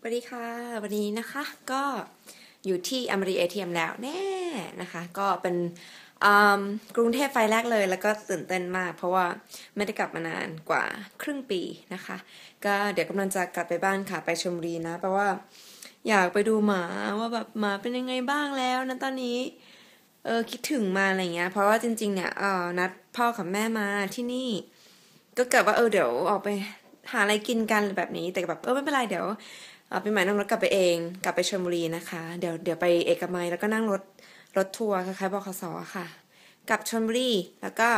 สวัสดีค่ะ วันนี้นะคะก็อยู่ที่อมรีเอทีเมแล้วแน่นะคะ ก็เป็นกรุงเทพไฟแรกเลย แล้วก็ตื่นเต้นมาก เพราะว่าไม่ได้กลับมานานกว่าครึ่งปีนะคะ ก็เดี๋ยวกำลังจะกลับไปบ้านค่ะไปชลบุรีนะ เพราะว่าอยากไปดูหมาว่าแบบหมาเป็นยังไงบ้างแล้วนะตอนนี้เออคิดถึงมาอะไรเงี้ย เพราะว่าจริง ๆ เนี่ยเออนัดพ่อกับแม่มาที่นี่ ก็เกิดว่าเออเดี๋ยวออกไปหาอะไรกินกันแบบนี้แต่แบบเออไม่เป็นไรเดี๋ยว ปีใหม่นั่งรถกลับไปเอง กลับไปชลบุรีนะคะ เดี๋ยวเดี๋ยวไปเอกมัยแล้วก็นั่งรถรถทัวร์คล้ายๆบขสค่ะ กลับชลบุรีแล้วก็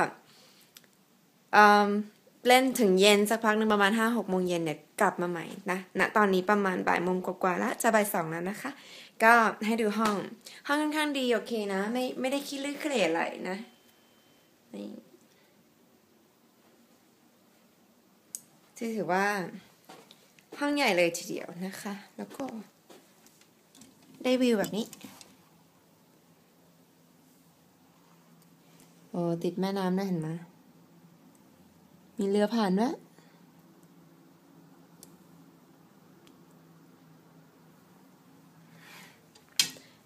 เล่นถึงเย็นสักพักหนึ่งประมาณห้าหกโมงเย็นเนี่ยกลับมาใหม่นะณตอนนี้ประมาณบ่ายโมงกว่าๆแล้วจะบ่ายสองแล้วนะคะ ก็ให้ดูห้องห้องค่อนข้างดีโอเคนะ ไม่ไม่ได้ขี้ลื่นเครอะไรนะนี่ถือว่า ห้องใหญ่เลยทีเดียวนะคะ แล้วก็ได้วิวแบบนี้ โอ้ติดแม่น้ำนะเห็นไหมมีเรือผ่านด้วย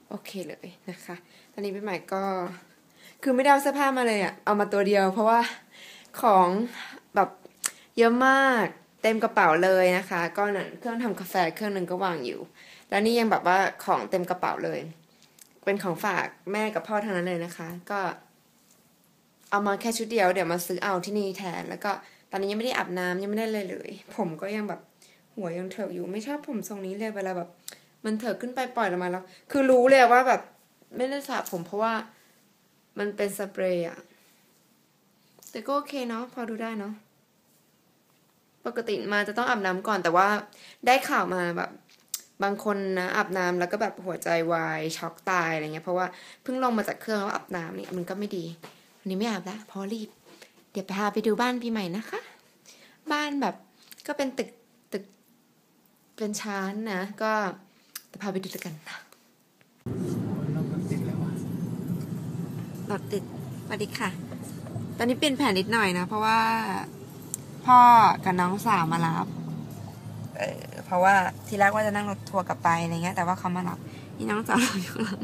โอเคเลยนะคะ ตอนนี้พี่ใหม่ก็ คือไม่ได้เอาเสื้อผ้ามาเลยอะเอามาตัวเดียว เพราะว่าของแบบเยอะมาก เต็มกระเป๋าเลยนะคะ ก็นั่นเครื่องทำกาแฟเครื่องหนึ่งก็วางอยู่ แล้วนี่ยังแบบว่าของเต็มกระเป๋าเลย เป็นของฝากแม่กับพ่อทั้งนั้นเลยนะคะ ก็ เอามาแค่ชุดเดียวเดี๋ยวมาซื้อเอาที่นี่แทน แล้วก็ตอนนี้ยังไม่ได้อาบน้ำยังไม่ได้เลยเลย ผมก็ยังแบบหัวยังเถิกอยู่ไม่ชอบผมทรงนี้เลยเวลาแบบ มันเถิกขึ้นไปปล่อยลงมาแล้ว คือรู้เลยว่าแบบ ไม่ได้สระผมเพราะว่ามันเป็นสเปรย์อะแต่ก็โอเคเนาะพอดูได้เนาะ ปกติมาจะต้องอาบน้ำก่อนแต่ว่าได้ข่าวมาแบบ บางคนนะอาบน้ำแล้วก็แบบหัวใจวายช็อกตายอะไรเงี้ยเพราะว่าเพิ่งลงมาจากเครื่องแล้วอาบน้ำนี่มันก็ไม่ดีวันนี้ไม่อาบแล้วเพราะรีบ เดี๋ยวพาไปดูบ้านปีใหม่นะคะ บ้านแบบก็เป็นตึกตึกเป็นชั้นนะ ก็จะพาไปดูด้วยกันนะรถติดสวัสดีค่ะ ตอนนี้เปลี่ยนแผนนิดหน่อยนะ เพราะว่า พ่อกับน้องสาวมารับเออเพราะว่าทีแรกว่าจะนั่งรถทัวร์กลับไปอะไรเงี้ย แต่ว่าเขามารับนี่น้องสาวเราอยู่ข้างหลัง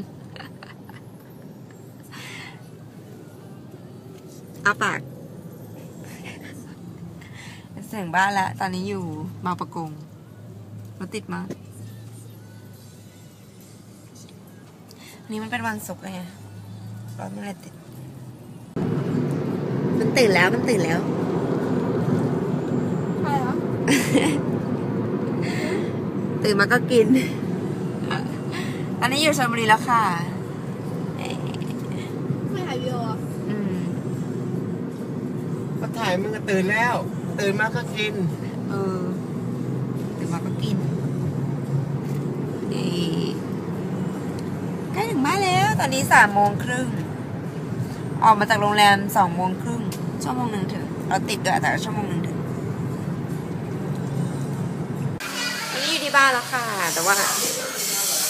อาปากเสียงบ้านแล้ว ตอนนี้อยู่มาประกงรถติดมากวันนี้มันเป็นวันศุกร์ไงรถไม่เลยติด มันตื่นแล้วมันตื่นแล้วใครเหรอ ตื่นมาก็กินตอนนี้อยู่ชลบุรีแล้วค่ะเอ่อไม่ถ่ายวิดีโออะอืม ก็ถ่ายมึงก็ตื่นแล้ว ตื่นมาก็กิน เออ ตื่นมาก็กินนี่ใกล้ถึงบ้านแล้ว ตอนนี้สามโมงครึ่ง ออกมาจากโรงแรมสองโมงครึ่งชั่วโมงหนึ่งถึงเราติดด้วยแต่ชั่วโมงหนึ่ง อนนี้อยู่ที่บ้านแล้วค่ะ แต่ว่า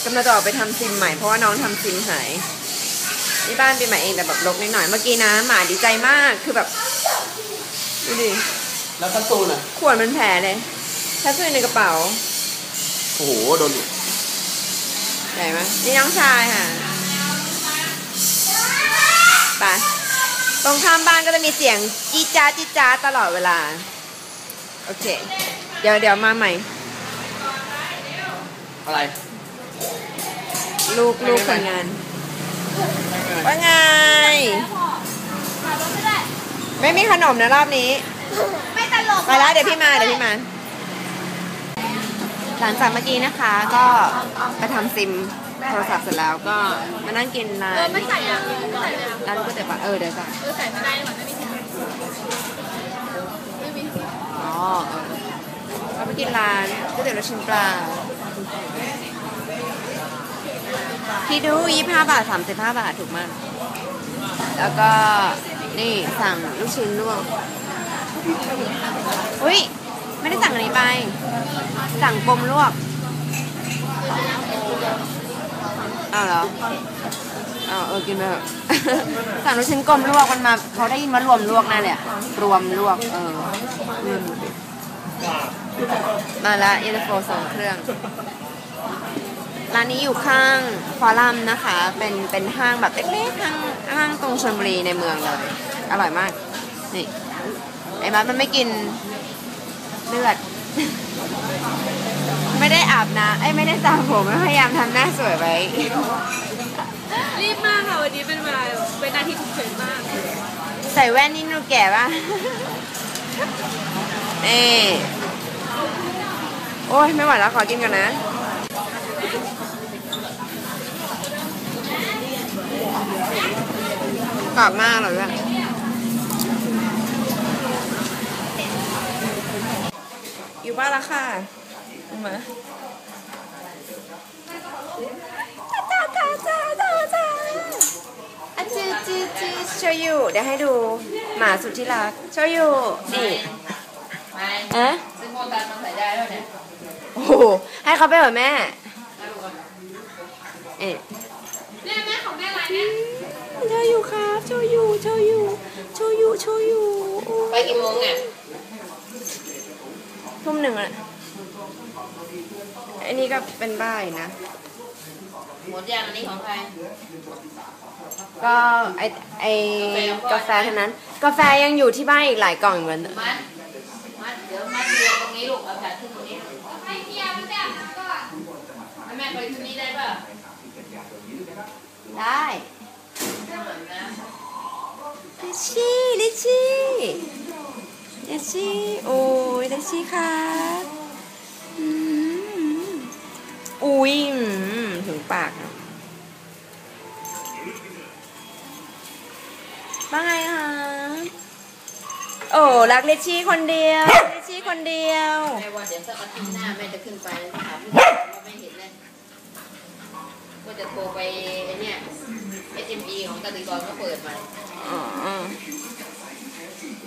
กำลังจะออกไปทำซิมใหม่เพราะว่าน้องทำซิมหายที่บ้านเป็นใหม่เองแต่แบบลกนิดหน่อยเมื่อกี้นะหมาดีใจมากคือแบบดูดิแล้วประตูน่ะขวดมันแผลเลยถ้าซื้อในกระเป๋าโอ้โหโดนอยู่ใหญ่ไหมนี่น้องชายค่ะไปตรงข้ามบ้านก็จะมีเสียงจี๊ดจ้าดจี๊ดจ้าดตลอดเวลา โอเค เดี๋ยวเดี๋ยวมาใหม่ อะไรลูกลูกคนงานว่าไงถ่ายรถไม่ได้ไม่มีขนมนะรอบนี้ ไม่ตลกไปแล้วเดี๋ยวพี่มาเดี๋ยวพี่มาหลังจากเมื่อกี้นะคะก็ไปทำซิมโทรศัพท์เสร็จแล้วก็มานั่งกินร้าเออนไม่ใส่อะไม่ใส่เลยอะร้านก๋วยเตี๋ยวปลาเออเดี๋ยวจ้ะเออใส่ไม่ได้หรอกไม่มีถุงไม่มีถุงอ๋อเออเราไปกินร้านก๋วยเตี๋ยวลูกชิ้นปลา พี่ดูยี่ห้าบาทสามสิบห้าบาทถูกมาก แล้วก็นี่สั่งลูกชิ้นลวกอุ้ยไม่ได้สั่งอันนี้ไป สั่งปมลวกอ้าวเหรออ้าวเออกินไปเถอะสั่งลูกชิ้นกลมลวกมันมาเขาได้ยินว่ารวมลวกแน่เลยอะรวมลวกเออมาละเย็นโฟสองเครื่อง ร้านนี้อยู่ข้างฟอรัมนะคะ เป็นเป็นห้างแบบเล็กๆห้างห้างตรงชลบุรีในเมืองเลย อร่อยมาก นี่ไอ้มัดมันไม่กินเลือด ไม่ได้อาบน้ำไอ้ยไม่ได้สระผมพยายามทำหน้าสวยไว้ รีบมากค่ะวันนี้เป็นเวลาแบบเป็นนาทีฉุกเฉินมาก ใส่แว่นนี่หนูแก่ปะเอ้โอ้ยไม่ไหวแล้วขอกินก่อนนะ รอบมากเลยอะอยู่บ้านแล้วค่ะมาจ้าจ้าจ้าจ้าจ้าอะจืดจืดจืดโชยุเดี๋ยวให้ดูหมาสุดที่รักโชยุนี่ไม่อะซึ่งโมตันมันใส่ได้แล้วเนี่ยโอ้โหให้เขาไปเหรอแม่เอ๊ะ เนี่ยแม่ของแม่อะไรเนี่ย โชยุครับโชยุโชยุโชยุโชยุไปกี่โมงเนี่ยทุ่มหนึ่งอะอันนี้ก็เป็นบ้าอยู่นะหมดยางอันนี้ของใครก็ไอไอกาแฟเท่านั้น กาแฟยังอยู่ที่บ้านอีกหลายกล่องเหมือนมัดมัดเดี๋ยวมัดเรียงตรงนี้ลูกเอาแผลขึ้นตรงนี้ให้เพียมันแบบนั้นก่อนให้แม่ไปที่นี้ได้ป่ะได้ ไม่เหมือนนะ ลิชี่ลิชี่ลิชี่โอ้ยลิชี่ค่ะอุ้ยถึงปากอะว่าไงคะโอ้รักลิชี่คนเดียวลิชี่คนเดียวแม่ว่าเดี๋ยวสักอาทิตย์หน้าแม่จะขึ้นไปถามพี่ว่าไม่เห็นเลยก็จะโทรไปไอ้เนี่ย SME ของกติกรก็เปิดใหม่อ๋อ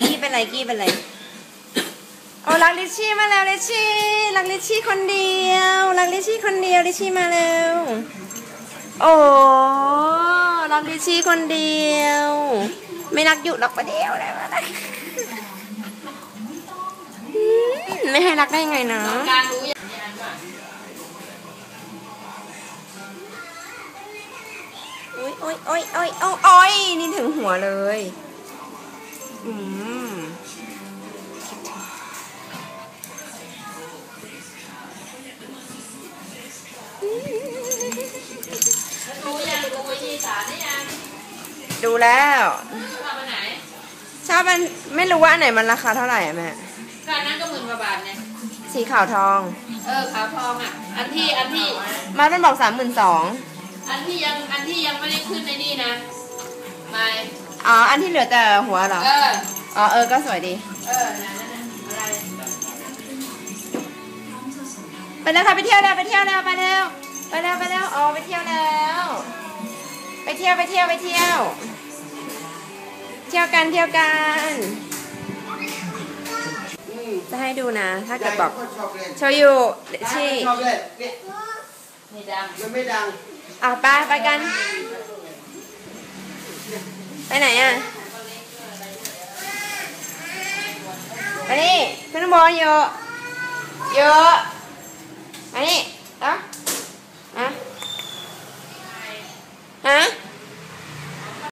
กี้เป็นไรกี้เป็นไรโอ้รักลิชชี่มาแล้วลิชชี่รักลิชชี่คนเดียวรักลิชชี่คนเดียวลิชชี่มาแล้วโอ้รักลิชชี่คนเดียว ไม่รักอยู่รักประเดียวเลยอืมไม่ให้รักได้ไงเนาะการรู้ อ้ยโอ้ยโอ้ยโอ้ยโอ้ยโอ้ยนี่ถึงหัวเลย อืมรู้ยังรู้วิธีสารนี่ยังดูแล้วว่าไปไหนชอบมันไม่รู้ว่าอันไหนมันราคาเท่าไหร่อะแม่ การนั้นก็หมื่นกว่าบาทเนี่ยสีขาวทอง เออขาวทองอะ อันที่อันที่มันมันบอกสามหมื่นสอง อันที่ยังอันที่ยังไม่ได้ขึ้นในนี่นะไม่อ๋อ อันที่เหลือแต่หัวเหรอ เออ อ๋อ เออ ก็สวยดี เออนั่นนั่นน่ะอะไรไปแล้วค่ะไปเที่ยวแล้วไปเที่ยวแล้วไปแล้วไปแล้วไปแล้วอ๋อไปเที่ยวแล้ว ไปเที่ยวไปเที่ยวไปเที่ยว เที่ยวกันเที่ยวกันจะให้ดูนะ ถ้าเกิดบอกชอบเล่นโชยุชีชอบเล่นเนี่ยนี่ดัง มันไม่ดัง อะไปไปกัน ไปไหนอะไปนี่ขึ้นข้างบนเยอะเยอะมานี่เอ้าฮะฮะ